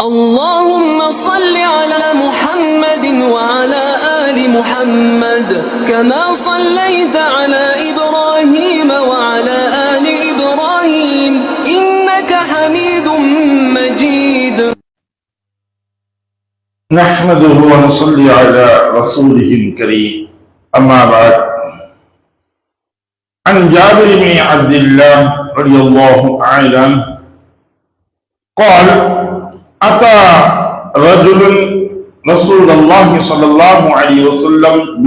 اللهم صل على محمد وعلى آل محمد كما صليت على إبراهيم وعلى آل إبراهيم إنك حميد مجيد. نحمده ونصلي على رسوله الكريم. أما بعد عن جابر بن عبد الله رضي الله تعالى قال أتى رجل رسول الله صلى الله عليه وسلم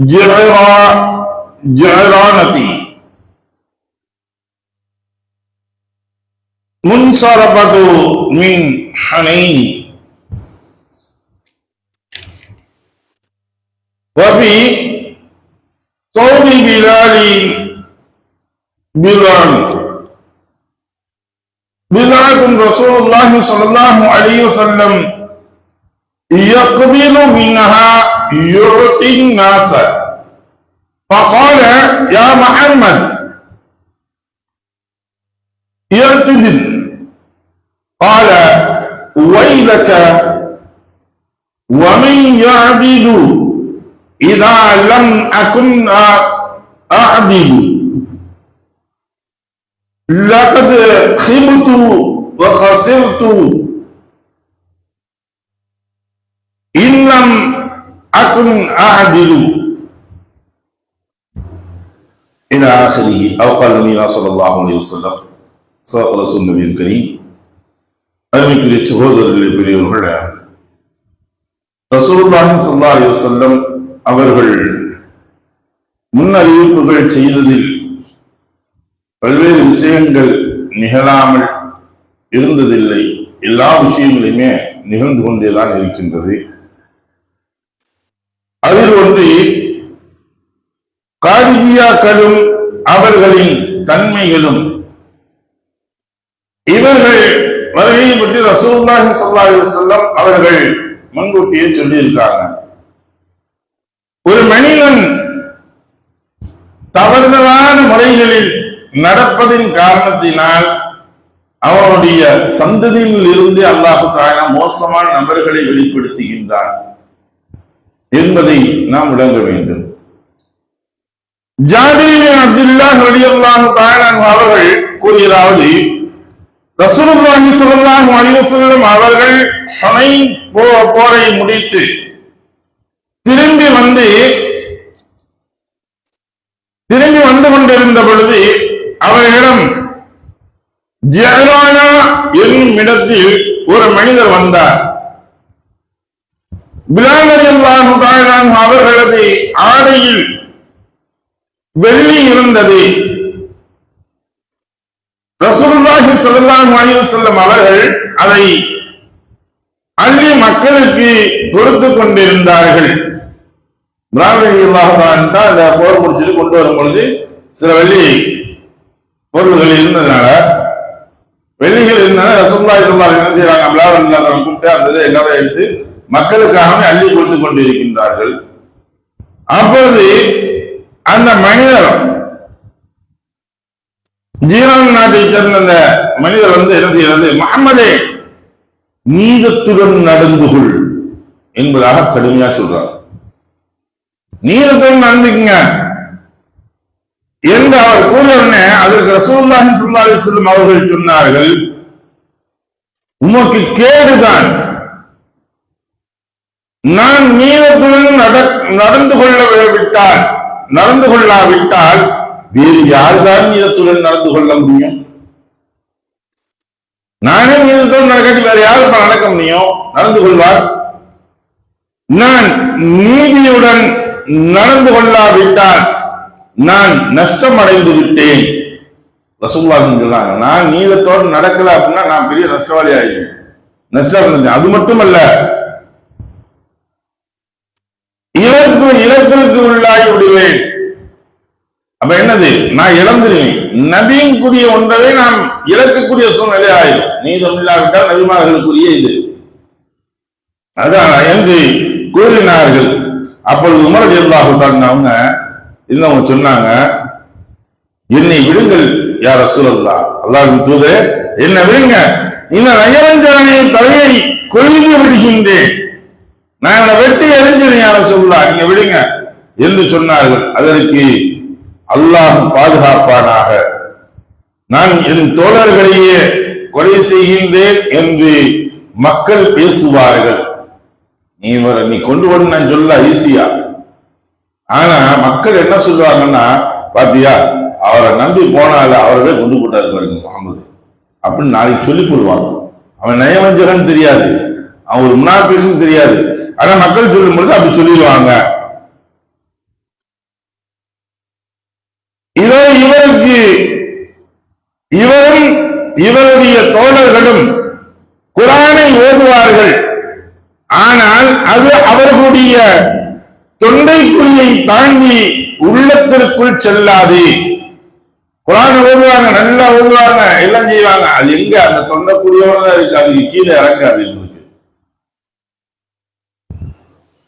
بالجعرانة منصرفة من حنين. وفي صوم بلال بلال. بلال رسول الله صلى الله عليه وسلم. يقبل منها يعطي الناس. فقال يا محمد. يعتدل قال ويلك ومن يعدل إذا لم أكن أعدل. لقد خبت وخسرت إن لم أكن أعدل إلى آخره أو قال نبينا صلى الله عليه وسلم صدق رسول النبي الكريم அருமைக்குரிய சகோதரர்களே பெரியவர்கள ரசூலுல்லாஹி ஸல்லல்லாஹு அலைஹி வஸல்லம் அவர்கள் முன்னறிவிப்புகள் செய்ததில் பல்வேறு விஷயங்கள் நிகழாமல் இருந்ததில்லை. எல்லா விஷயங்களையுமே நிகழ்ந்து கொண்டேதான் இருக்கின்றது. அதில் ஒன்று காரிஜியாக்களும் அவர்களின் தன்மைகளும் இவர்கள் வருகையை பற்றி ரசூல்லாஹி சல்லாஹி செல்லம் அவர்கள் முன்கூட்டியே சொல்லியிருக்காங்க. ஒரு மனிதன் தவறுதலான முறைகளில் நடப்பதின் காரணத்தினால் அவனுடைய சந்ததியில் இருந்து அல்லாஹு தாலா மோசமான நபர்களை வெளிப்படுத்துகின்றான் என்பதை நாம் விளங்க வேண்டும். ஜாபீர் அப்துல்லா ரலியல்லாஹு தஆலா அவர்கள் கூறியதாவது ரசூலுல்லாஹி ஸல்லல்லாஹு அலைஹி வஸல்லம் அவர்கள் ஹுனைன் போ- போரை முடித்து திரும்பி வந்து திரும்பி வந்து கொண்டிருந்த பொழுது அவர்களிடம் ஜெயரானா என்னும் இடத்தில் ஒரு மனிதர் வந்தார். பிலால் அவர்களது ஆடையில் வெள்ளி இருந்தது. ரசூலுல்லாஹி ஸல்லல்லாஹு அலைஹி வஸல்லம் அவர்கள் அதை அள்ளி மக்களுக்கு கொடுத்து கொண்டிருந்தார்கள். பிராமணிகளாக போர் முடிச்சுட்டு கொண்டு வரும் பொழுது சில வெள்ளி பொருள்கள் இருந்ததுனால வெள்ளிகள் இருந்தாலும் ரசகுல்லா சொல்லா என்ன செய்யறாங்க பிளாவல் இல்லாத கூப்பிட்டு அந்த இதை எல்லாத்தையும் எடுத்து மக்களுக்காகவே அள்ளி கொடுத்து கொண்டிருக்கின்றார்கள். அப்போது அந்த மனிதர் ஜீரான் நாட்டை சேர்ந்த அந்த மனிதர் வந்து என்ன செய்யறது முகமதே நீதத்துடன் நடந்து கொள் என்பதாக கடுமையா சொல்றார். நீதத்துடன் நடந்துக்குங்க. என்று அவர் கூறிய அதற்கு ரசூல்லாஹி ஸல்லல்லாஹு செல்லும் அவர்கள் சொன்னார்கள் உமக்கு கேடுதான். நான் நீதத்துடன் நட- நடந்து கொள்ள விட்டால் நடந்து கொள்ளாவிட்டால் வேறு யாருதான் மீதத்துடன் நடந்து கொள்ள முடியும்? நானே மீதத்துடன் நடக்காட்டி வேற யாரு நடக்க முடியும்? நடந்து கொள்வார். நான் நீதியுடன் நடந்து கொள்ளாவிட்டால் நான் நஷ்டம் அடைந்து விட்டேன் ரசூல்லாஹ் நான் நீளத்தோடு நடக்கல அப்படின்னா நான் பெரிய நஷ்டவாளி ஆயிடுவேன். நஷ்டம் இருந்தேன் அது மட்டுமல்ல இழப்பு இழப்பிற்கு உள்ளாகி விடுவேன். அப்ப என்னது? நான் இழந்துருவேன். நபியின்குரிய ஒன்றவே நான் இழக்கக்கூடிய சூழ்நிலை ஆயிடும் நீதம் இல்லாவிட்டால் நபிமார்களுக்குரிய இது. அதான் என்று கூறினார்கள். அப்பொழுது உமர் இருந்தாகுதான் அவங்க இருந்தவங்க சொன்னாங்க என்னை விடுங்கள் யார் ரசூலல்லா அல்லாஹ் தூதரே என்ன விடுங்க இந்த நயவஞ்சனை தலையை கொழுந்து விடுகின்றேன். நான் வெட்டி எரிஞ்சிருந்தேன் யார சொல்லா நீங்க விடுங்க என்று சொன்னார்கள். அதற்கு அல்லாஹ் பாதுகாப்பானாக நான் என் தோழர்களையே கொலை செய்கின்றேன் என்று மக்கள் பேசுவார்கள். நீ இவரை நீ கொண்டு வந்து நான் சொல்ல ஈஸியா ஆனா மக்கள் என்ன சொல்லுவாங்கன்னா பாத்தியா அவரை நம்பி போனால அவரவே கொண்டு போட்டாரு பாருங்க முகமது. அப்படின்னு நாளைக்கு சொல்லி போடுவாங்க அவன் நயவஞ்சகன் தெரியாது. அவன் ஒரு முனாஃபிக்னு தெரியாது. ஆனா மக்கள் சொல்லும் பொழுது அப்படி சொல்லிடுவாங்க. இதோ இவருக்கு இவரும் இவருடைய தோழர்களும் குரானை ஓதுவார்கள். ஆனால் அது அவர்களுடைய தொண்டைக்குழியை தாண்டி உள்ளத்திற்குள் செல்லாது. குரான் ஓதுவாங்க நல்லா ஓதுவாங்க எல்லாம் செய்வாங்க. அது எங்க? அந்த தொண்டைக்குழியோட தான் இருக்கு. அதுக்கு கீழே இறங்காது உங்களுக்கு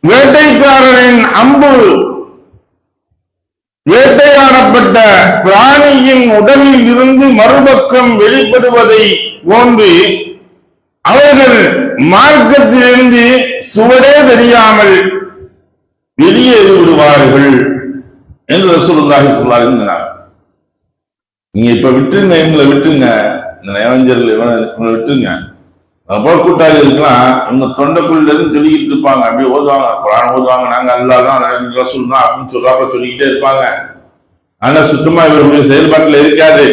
வேட்டைக்காரரின் அம்பு வேட்டையாடப்பட்ட பிராணியின் உடலில் இருந்து மறுபக்கம் வெளிப்படுவதை போன்று அவர்கள் மார்க்கத்திலிருந்து சுவரே தெரியாமல் வெளியேறி விடுவார்கள் என்று ரசூலுல்லாஹி ஸல்லல்லாஹு அலைஹி நீங்க இப்ப விட்டுருங்க இவங்களை விட்டுருங்க. இந்த நயவஞ்சர்கள் இவனை இவனை விட்டுருங்க. போல் கூட்டாளி இருக்கலாம். இவங்க தொண்டைக்குள்ள இருந்து சொல்லிக்கிட்டு இருப்பாங்க. அப்படியே ஓதுவாங்க. குரான் ஓதுவாங்க. நாங்க அல்லா தான் ரசூல் தான் அப்படின்னு சொல்றாப்ப சொல்லிக்கிட்டே இருப்பாங்க. ஆனா சுத்தமா இவருடைய செயல்பாட்டுல இருக்காது.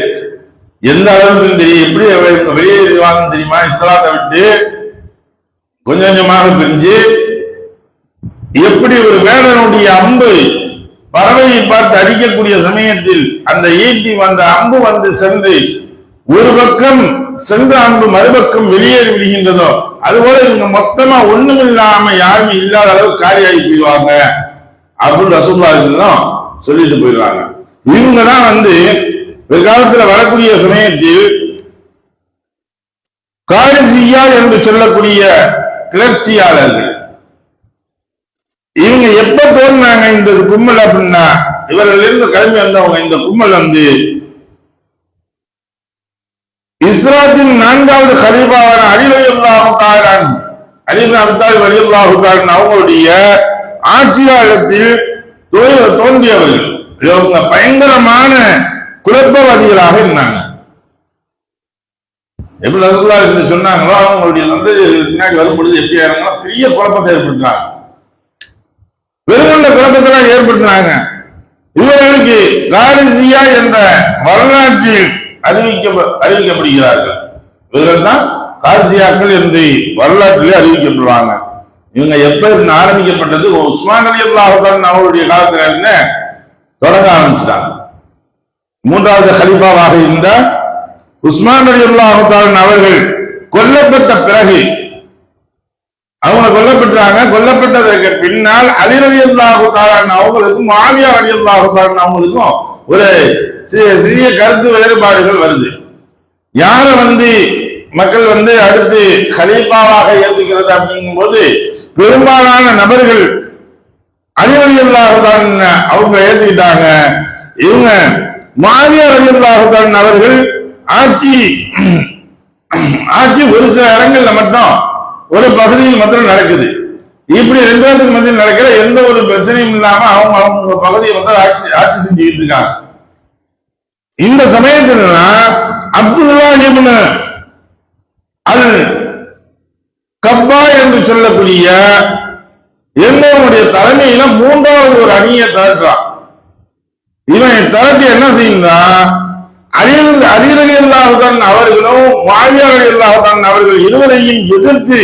எந்த அளவுக்கு தெரியும் எப்படி வெளியே வெளியேறுவாங்கன்னு தெரியுமா? இஸ்லாத்தை விட்டு கொஞ்சம் கொஞ்சமாக பிரிஞ்சு எப்படி ஒரு வேடனுடைய அம்பு பறவையை பார்த்து அடிக்கக்கூடிய சமயத்தில் அந்த ஈட்டி வந்த அம்பு வந்து சென்று ஒரு பக்கம் சென்ற அம்பு மறுபக்கம் வெளியேறி விடுகின்றதோ அதுபோல இவங்க மொத்தமா ஒண்ணும் இல்லாம யாருமே இல்லாத அளவு காலியாகி போயிடுவாங்க. அப்படின்னு ரசூல்லா இருந்தோம் சொல்லிட்டு போயிடுவாங்க இவங்க தான் வந்து பிற்காலத்துல வரக்கூடிய சமயத்தில் காரிசியா என்று சொல்லக்கூடிய கிளர்ச்சியாளர்கள். இவங்க எப்ப தோன்றாங்க இந்த கும்பல் அப்படின்னா? இவர்கள் இருந்து கிளம்பி வந்தவங்க இந்த கும்பல் வந்து இஸ்ராத்தின் நான்காவது கலீஃபாவான அலிவலி அல்லாஹுக்காரன் அலிபின் அப்தால் வலி அல்லாஹுக்காரன் அவங்களுடைய ஆட்சி காலத்தில் தோன்றியவர்கள். இவங்க பயங்கரமான குழப்பவாதிகளாக இருந்தாங்க. எப்படி ரசூல்லா இருந்து சொன்னாங்களோ அவங்களுடைய சந்ததியர்கள் பின்னாடி வரும்பொழுது எப்படி பெரிய குழப்பத்தை ஏற்படுத்தினாங்க வெறுமண்ட குழப்பத்தெல்லாம் ஏற்படுத்தினாங்க இவர்களுக்கு காரிசியா என்ற வரலாற்றில் அறிவிக்க அறிவிக்கப்படுகிறார்கள். இவர்கள் தான் காரிசியாக்கள் என்று வரலாற்றிலே அறிவிக்கப்படுவாங்க. இவங்க எப்ப இருந்து ஆரம்பிக்கப்பட்டது? உஸ்மான் அலி அல்லாஹுடன் அவருடைய காலத்துல இருந்து தொடங்க ஆரம்பிச்சிட்டாங்க. மூன்றாவது ஹலிஃபாவாக இருந்த உஸ்மான் அலி அல்லாஹுதான் அவர்கள் கொல்லப்பட்ட பிறகு அவங்க கொல்லப்பட்டாங்க கொல்லப்பட்டதற்கு பின்னால் அலி ரவி அவங்களுக்கும் மாவியா அலி அல்லாஹுக்காரன் அவங்களுக்கும் ஒரு சிறிய கருத்து வேறுபாடுகள் வருது. யார வந்து மக்கள் வந்து அடுத்து கலீஃபாவாக ஏற்றுக்கிறது அப்படிங்கும்போது பெரும்பாலான நபர்கள் அலி அலி அவங்க ஏற்றுக்கிட்டாங்க. இவங்க மாவியா அலி அல்லாஹுதான் அவர்கள் ஆட்சி ஆட்சி ஒரு சில இடங்கள்ல மட்டும் ஒரு பகுதியில் மட்டும் நடக்குது. இப்படி ரெண்டு பேருக்கு மத்தியில் நடக்கிற எந்த ஒரு பிரச்சனையும் இல்லாம அவங்க அவங்க பகுதியை வந்து ஆட்சி ஆட்சி செஞ்சுக்கிட்டு இருக்காங்க. இந்த சமயத்துல அப்துல்லா இப்னு அல் கப்பா என்று சொல்லக்கூடிய என்பவனுடைய தலைமையில மூன்றாவது ஒரு அணியை திரட்டுறான். இவன் திரட்டி என்ன செய்யுந்தான் அரியல் அரியலடி அல்லாஹுதான் அவர்களும் மாவியார் அல்லாஹுதான் அவர்கள் இருவரையும் எதிர்த்து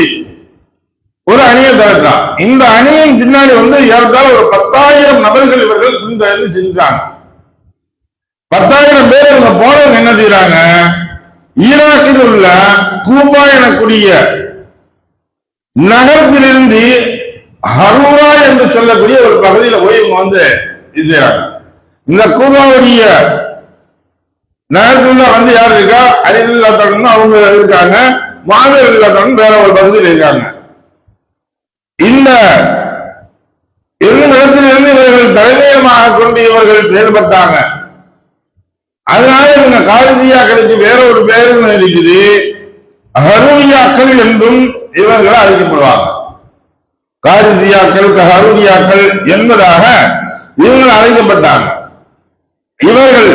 ஒரு அணியை திரட்டான் இந்த அணியின் பின்னாடி வந்து ஏறத்தாழ ஒரு பத்தாயிரம் நபர்கள் இவர்கள் பின்தொடர்ந்து செஞ்சாங்க பத்தாயிரம் பேர் இவங்க போனவங்க என்ன செய்யறாங்க ஈராக்கில் உள்ள கூபா எனக்கூடிய நகரத்திலிருந்து ஹரூரா என்று சொல்லக்கூடிய ஒரு பகுதியில போய் இவங்க வந்து இது இந்த கூபாவுடைய நகரத்துல வந்து யார் இருக்கா? அலில்லாத்தவன் அவங்க இருக்காங்க. மாதர் இல்லாதவன் வேற ஒரு பகுதியில் இருக்காங்க. இந்த இரு இடத்திலிருந்து இவர்கள் தலைமையமாக கொண்டு இவர்கள் செயல்பட்டாங்க. அதனால இவங்க காரிசியாக்களுக்கு வேற ஒரு பேர் இருக்குது? ஹருணியாக்கள் என்றும் இவர்கள் அழைக்கப்படுவாங்க. காரிசியாக்கள் ஹருணியாக்கள் என்பதாக இவர்கள் அழைக்கப்பட்டாங்க. இவர்கள்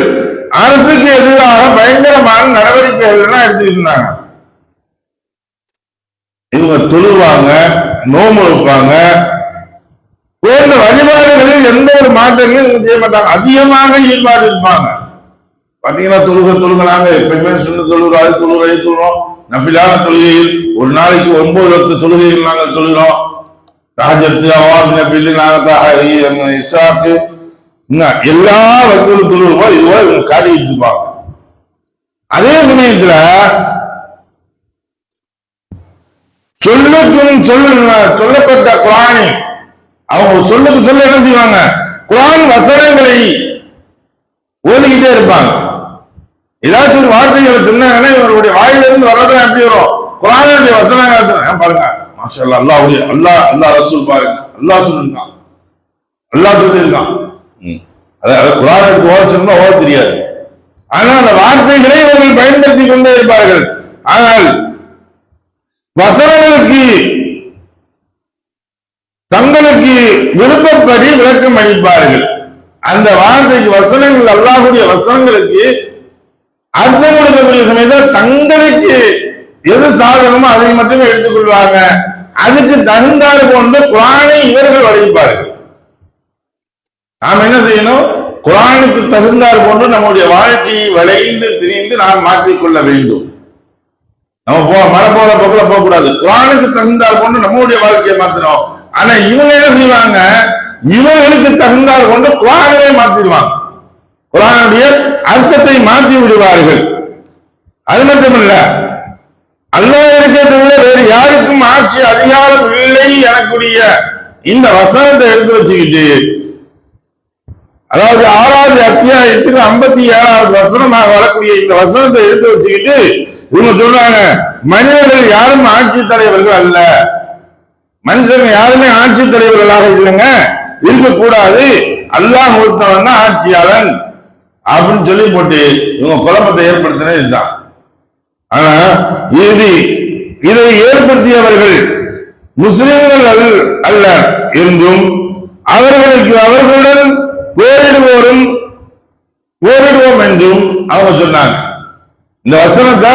அரசுக்கு எதிராக பயங்கரமான நடவடிக்கைகள் எடுத்துக்கிட்டு இருந்தாங்க. இவங்க தொழுவாங்க நோம்பு வைப்பாங்க. போன்ற வழிபாடுகளில் எந்த ஒரு மாற்றங்களும் இவங்க செய்ய மாட்டாங்க. அதிகமாக ஈடுபாடு இருப்பாங்க. பாத்தீங்கன்னா தொழுக தொழுகிறாங்க எப்பயுமே சொன்ன தொழுகிறோம் அது தொழுகிறோம் இது தொழுகிறோம் நபிலான தொழுகையில் ஒரு நாளைக்கு ஒன்பது பத்து தொழுகையில் நாங்கள் தொழுகிறோம். ராஜத்து அவாப் நபில் நாங்கள் இஸ்ராக்கு. எல்லா வகையிலும் தொழுகிறோம் இதுவரை இவங்க காட்டிட்டு இருப்பாங்க. அதே சமயத்துல சொல்லுக்கும் சொல்ல சொல்லப்பட்ட குரானி. அவங்க சொல்லுக்கு சொல்ல என்ன செய்வாங்க? குரான் வசனங்களை ஓதிக்கிட்டே இருப்பாங்க. ஏதாச்சும் ஒரு வார்த்தைகளை சொன்னாங்கன்னா இவருடைய வாயிலிருந்து வர்றதும் எப்படி வரும்? குரானுடைய வசனங்கள். பாருங்க. மாஷா அல்லாஹ் அல்லாஹ்வுடைய அல்லாஹ் அல்லாஹ் ரசூல் பாருங்க. அல்லாஹ் சொல்லிருக்கான் அல்லாஹ் சொல்லியிருக்கான். அதாவது குரான் எடுத்து ஓட சொன்னா ஓட தெரியாது. ஆனா அந்த வார்த்தைகளை இவர்கள் பயன்படுத்தி கொண்டே இருப்பார்கள். ஆனால் வசனங்களுக்கு தங்களுக்கு விருப்பப்படி விளக்கம் அளிப்பார்கள். அந்த வார்த்தைக்கு வசனங்கள் அல்லாஹுடைய வசனங்களுக்கு அர்த்தம் கொடுக்கக்கூடிய சமயத்தில் தங்களுக்கு எது சாதகமோ அதை மட்டுமே எடுத்துக்கொள்வாங்க அதுக்கு தகுந்தார் கொண்டு குரானை இவர்கள் வடிப்பார்கள் நாம் என்ன செய்யணும்? குரானுக்கு தகுந்தாறு கொண்டு நம்முடைய வாழ்க்கையை வளைந்து திரிந்து நாம் மாற்றிக்கொள்ள வேண்டும். நம்ம போ மர போற போக்குல போக கூடாது குரானுக்கு தகுந்தாறு கொண்டு நம்மளுடைய வாழ்க்கையை மாத்தணும். ஆனா இவங்க என்ன செய்வாங்க? இவங்களுக்கு தகுந்தாறு கொண்டு குரானவே மாத்திடுவாங்க. குரானுடைய அர்த்தத்தை மாற்றி விடுவார்கள். அது மட்டுமல்ல அல்லாஹ்விற்கே இருக்கிறதுல வேறு யாருக்கும் ஆட்சி அதிகாரம் இல்லை எனக்குரிய இந்த வசனத்தை எடுத்து வச்சுக்கிட்டு அதாவது ஆறாவது அத்தியாயத்துக்கு ஐம்பத்தி ஏழாவது வசனமாக வரக்கூடிய இந்த வசனத்தை எடுத்து வச்சுக்கிட்டு இவங்க சொல்றாங்க மனிதர்கள் யாரும் ஆட்சி தலைவர்கள் அல்ல. மனிதர்கள் யாருமே ஆட்சி தலைவர்களாக இல்லைங்க. இருக்கக்கூடாது. அல்லாஹ் ஒருத்தவன் தான் ஆட்சியாளன். அப்படின்னு சொல்லி போட்டு இவங்க குழப்பத்தை ஏற்படுத்தினது இதுதான். ஆனா இது இதை ஏற்படுத்தியவர்கள் முஸ்லிம்கள் அல்ல என்றும் அவர்களுக்கு அவர்களுடன் போரிடுவோரும் போரிடுவோம் என்றும் அவங்க சொன்னாங்க. இந்த வசனத்தை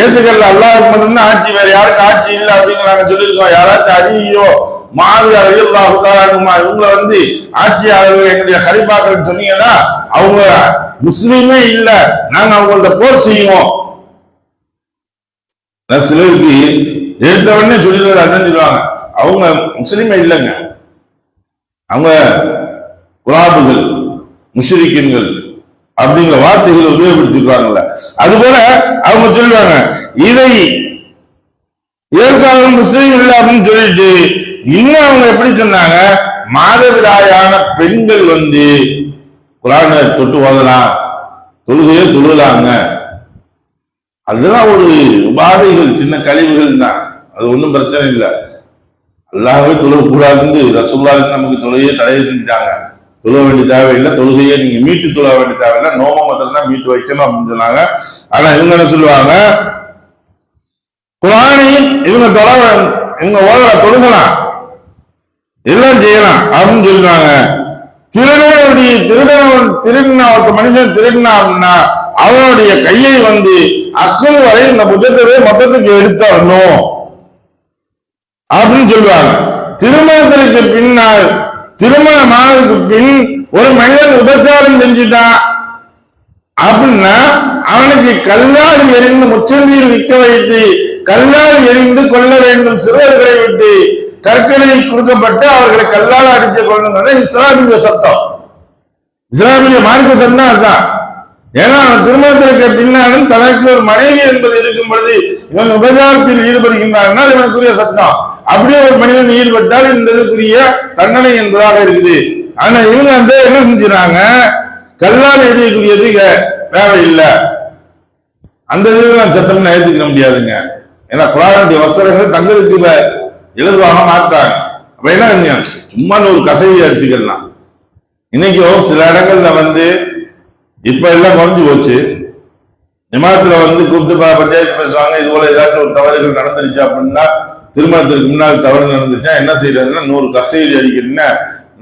ஏத்துக்கல அல்லாஹ் மட்டும்தான் ஆட்சி வேற யாருக்கு ஆட்சி இல்லை அப்படின்னு நாங்க சொல்லியிருக்கோம். யாராச்சும் அடியோ மாவி அல்லாஹு இவங்களை வந்து ஆட்சியாளர்கள் எங்களுடைய ஹரிபாக்கள் சொன்னீங்கன்னா அவங்க முஸ்லீமே இல்ல நாங்க அவங்கள்ட்ட போர் செய்வோம். நான் சிலருக்கு எடுத்த உடனே சொல்லிடுறது அதான் சொல்லுவாங்க. அவங்க முஸ்லீமே இல்லைங்க. அவங்க குராபுகள் முஷ்ரிக்கின்கள் அப்படிங்கிற வார்த்தைகளை உபயோகப்படுத்திருக்காங்கல்ல. அது போல அவங்க சொல்லுவாங்க இதை ஏற்கால முஸ்லீம் இல்லை அப்படின்னு சொல்லிட்டு இன்னும் அவங்க எப்படி சொன்னாங்க? மாதவிடாயான பெண்கள் வந்து குரான தொட்டு ஓதலாம் தொழுகையே தொழுலாங்க அதெல்லாம் ஒரு உபாதைகள் சின்ன கழிவுகள் தான். அது ஒன்றும் பிரச்சனை இல்லை. அல்லாவே தொழுகக்கூடாதுன்னு ரசூல்லா நமக்கு தொழுகையே தடை செஞ்சிட்டாங்க. தொழ வேண்டிய தேவையில்லை. தொழுகையை நீங்க மீட்டு தொழ வேண்டிய தேவையில்லை. நோம மட்டும் தான் மீட்டு வைக்கணும் அப்படின்னு சொன்னாங்க. ஆனா இவங்க என்ன சொல்லுவாங்க? குரானையும் இவங்க தொழ இவங்க ஓதல தொழுகலாம். எல்லாம் செய்யலாம் அப்படின்னு சொல்லுவாங்க திருடனுடைய திருடன் திருடினா ஒரு மனிதன் திருடினா அப்படின்னா அவனுடைய கையை வந்து அக்குள் வரை இந்த புத்தகத்தை மொத்தத்துக்கு எடுத்தரணும் அப்படின்னு சொல்லுவாங்க. திருமணத்திற்கு பின்னால் திருமணமானதுக்கு பின் ஒரு மனிதன் உபச்சாரம் செஞ்சுட்டான் அப்படின்னா அவனுக்கு கல்லால் எரிந்து முச்சந்தியில் நிற்க வைத்து கல்லால் எரிந்து கொள்ள வேண்டும் சிறுவர்களை விட்டு கற்களை கொடுக்கப்பட்டு அவர்களை கல்லால் அடித்து கொள்ளுங்கிறது இஸ்லாமிய சட்டம். இஸ்லாமிய மார்க்க சட்டம் அதுதான். ஏன்னா அவன் திருமணத்திற்கு பின்னாலும் தனக்கு ஒரு மனைவி என்பது இருக்கும் பொழுது இவன் உபச்சாரத்தில் ஈடுபடுகின்றான். இவனுக்குரிய சட்டம். அப்படியே ஒரு மனிதன் ஈடுபட்டால் இந்த இதுக்குரிய தண்டனை என்பதாக இருக்குது. ஆனா இவங்க வந்து என்ன செஞ்சாங்க கல்லால் எரியக்கூடியது வேலை தேவையில்லை அந்த இதுல நான் சட்டம் ஏற்றுக்க முடியாதுங்க. ஏன்னா குரானுடைய வசனங்கள் தங்களுக்கு எழுதுவாக மாட்டாங்க அப்ப என்ன சும்மா ஒரு கசவி அடிச்சுக்கலாம். இன்னைக்கும் சில இடங்கள்ல வந்து இப்ப எல்லாம் குறைஞ்சு போச்சு. ஜமாத்துல வந்து கூப்பிட்டு பஞ்சாயத்து பேசுவாங்க. இது போல ஏதாச்சும் ஒரு தவறுகள் நடந்துருச்சு அப்படின்னா திருமணத்துக்கு முன்னால் தவறு நடந்துச்சுன்னா என்ன செய்யறதுன்னா நூறு கசையடி அடிக்கிறீங்கன்னா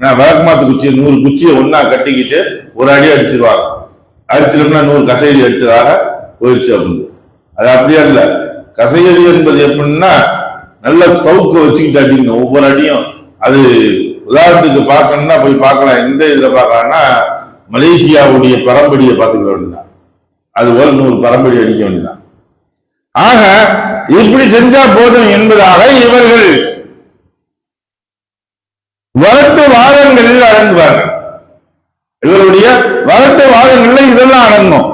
நான் விளக்கமாத்து குச்சியை நூறு குச்சியை ஒன்னா கட்டிக்கிட்டு ஒரு அடி அடிச்சிருவாங்க. அடிச்சிட்டோம்னா நூறு கசையடி அடிச்சதாக போயிடுச்சு அப்படின்னு. அது அப்படியே இல்ல. கசையடி என்பது எப்படின்னா நல்ல சவுக்க வச்சுக்கிட்டு அடிக்கணும் ஒவ்வொரு அடியும். அது உதாரணத்துக்கு பார்க்கணும்னா போய் பார்க்கலாம். எந்த இதில் பார்க்கலாம்னா மலேசியாவுடைய பரம்படியை பார்த்துக்க வேண்டியதான் அது ஒரு நூறு பரம்படி அடிக்க வேண்டியதான் ஆக இப்படி செஞ்சா போதும் என்பதாக இவர்கள் வரட்டு வாதங்களில் அடங்குவார்கள் இவருடைய வரட்டு வாதங்களில் இதெல்லாம் அடங்கும்.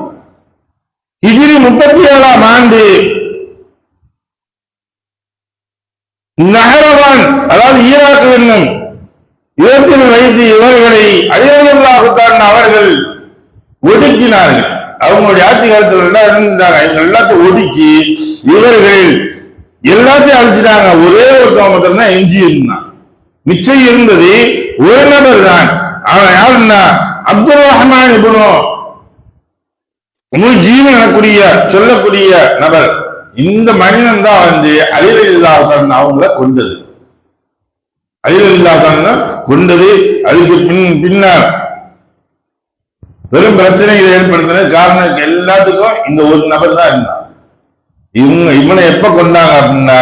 ஹிஜ்ரி முப்பத்தி ஏழாம் ஆண்டு நகரவான் அதாவது ஈராக்கு என்னும் இடத்தில் வைத்து இவர்களை அழிவுகளாகத்தான் அவர்கள் ஒடுக்கினார்கள். அவங்களுடைய ஆட்சி காலத்துல எல்லாம் இருந்தாங்க. இவங்க எல்லாத்தையும் ஒதுக்கி இவர்கள் எல்லாத்தையும் அழிச்சிட்டாங்க. ஒரே ஒருத்தவங்க மட்டும்தான் எஞ்சி இருந்தான். மிச்சம் இருந்தது ஒரு நபர் தான். அவன் யாருன்னா? அப்துல் ரஹ்மான் இப்னு. முஜீன் எனக்கூடிய சொல்லக்கூடிய நபர். இந்த மனிதன் தான் வந்து அலிரலில்லாதான் அவங்கள கொண்டது அலிரலில்லாதான் கொண்டது அதுக்கு பின் பின்னர் பெரும் பிரச்சனைகளை ஏற்படுத்தின காரணம் எல்லாத்துக்கும் இந்த ஒரு நபர் தான் இருந்தான். இவங்க இவனை எப்ப கொண்டாங்க அப்படின்னா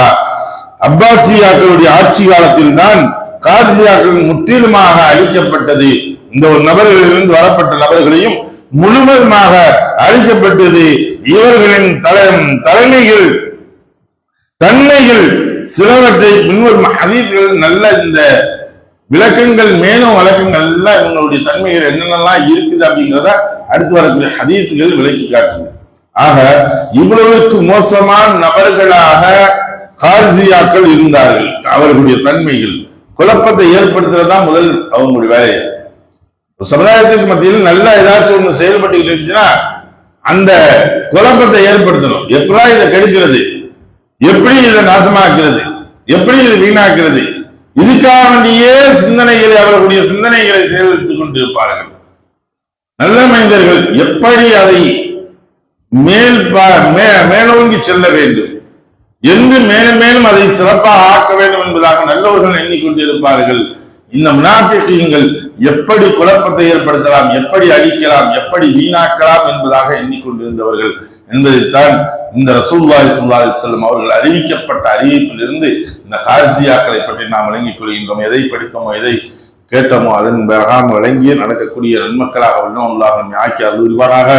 அப்பாசியாக்களுடைய ஆட்சி காலத்தில் தான் காதியாக்கள் முற்றிலுமாக அழிக்கப்பட்டது. இந்த ஒரு நபர்களிலிருந்து வரப்பட்ட நபர்களையும் முழுவதுமாக அழிக்கப்பட்டது. இவர்களின் தலை தலைமைகள் தன்மைகள் சிலவற்றை பின்வரும் ஹதீஸ்கள் நல்ல இந்த விளக்கங்கள் மேலும் வழக்கங்கள் எல்லாம் இவங்களுடைய தன்மைகள் என்னென்னலாம் இருக்குது அப்படிங்கிறத அடுத்து வரக்கூடிய ஹதீசுகள் விளக்கி காட்டுது. ஆக இவ்வளவுக்கு மோசமான நபர்களாக கார்சியாக்கள் இருந்தார்கள். அவர்களுடைய தன்மைகள். குழப்பத்தை ஏற்படுத்துறதா முதல் அவங்களுடைய வேலையை சமுதாயத்துக்கு மத்தியில் நல்லா ஏதாச்சும் ஒண்ணு செயல்பட்டு இருந்துச்சுன்னா அந்த குழப்பத்தை ஏற்படுத்தணும். எப்படா இதை கெடுக்கிறது? எப்படி இதை நாசமாக்குறது? எப்படி இதை வீணாக்குறது? இதுக்காக வேண்டியே சிந்தனைகளை அவர்களுடைய சிந்தனைகளை செயல்படுத்திக் கொண்டிருப்பார்கள். நல்ல மனிதர்கள் எப்படி அதை மேல் மே- மேலோங்கி செல்ல வேண்டும்? என்று மேலும் மேலும் அதை சிறப்பாக ஆக்க வேண்டும் என்பதாக நல்லவர்கள் எண்ணிக்கொண்டிருப்பார்கள். இந்த முனாபிக்கீங்கள் எப்படி குழப்பத்தை ஏற்படுத்தலாம் எப்படி அழிக்கலாம் எப்படி வீணாக்கலாம் என்பதாக எண்ணிக்கொண்டிருந்தவர்கள். என்பதைத்தான் இந்த ரசூல்லாய் சுல்லா செல்லும் அவர்கள் அறிவிக்கப்பட்ட அறிவிப்பிலிருந்து இந்த கார்த்தியாக்களை பற்றி நாம் விளங்கிக் கொள்கின்றோம் எதை படித்தோமோ எதை கேட்டோமோ அதன் பிரகாரம் விளங்கி நடக்கக்கூடிய நன்மக்களாக உள்ளோம் அல்லாஹ் நம்மை ஆக்கி அருள்வானாக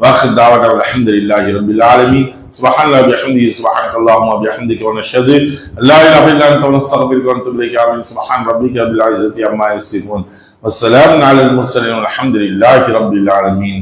واخر دعوانا والحمد لله رب العالمين سبحان الله وبحمده سبحانك اللهم وبحمدك ونشهد ان لا اله الا انت ونستغفرك ونتوب اليك امين سبحان ربك رب العزه عما يصفون والسلام على المرسلين والحمد لله رب العالمين